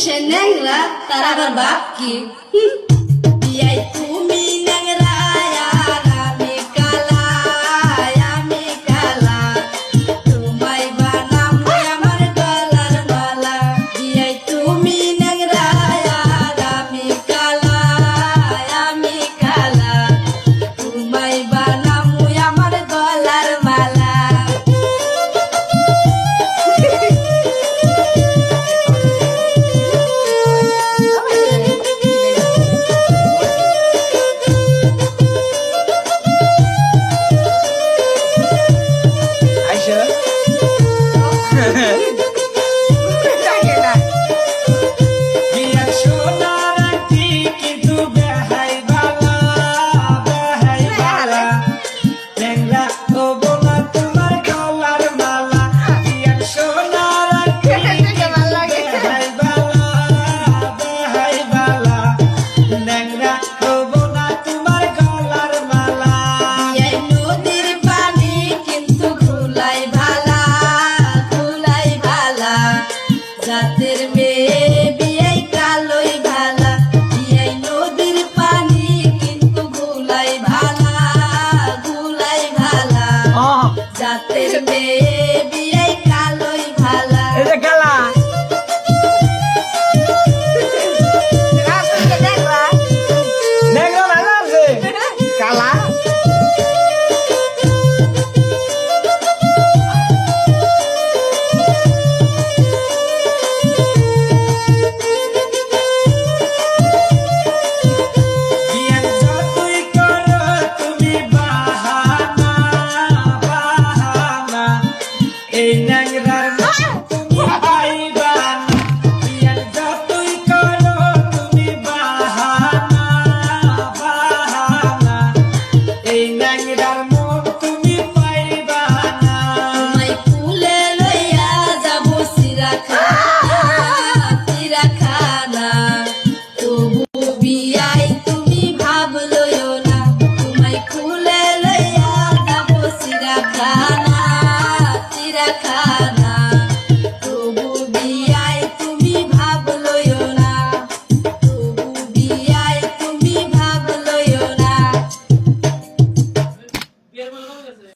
সে ন্যাংরা তার আবার বাপ কি? nothing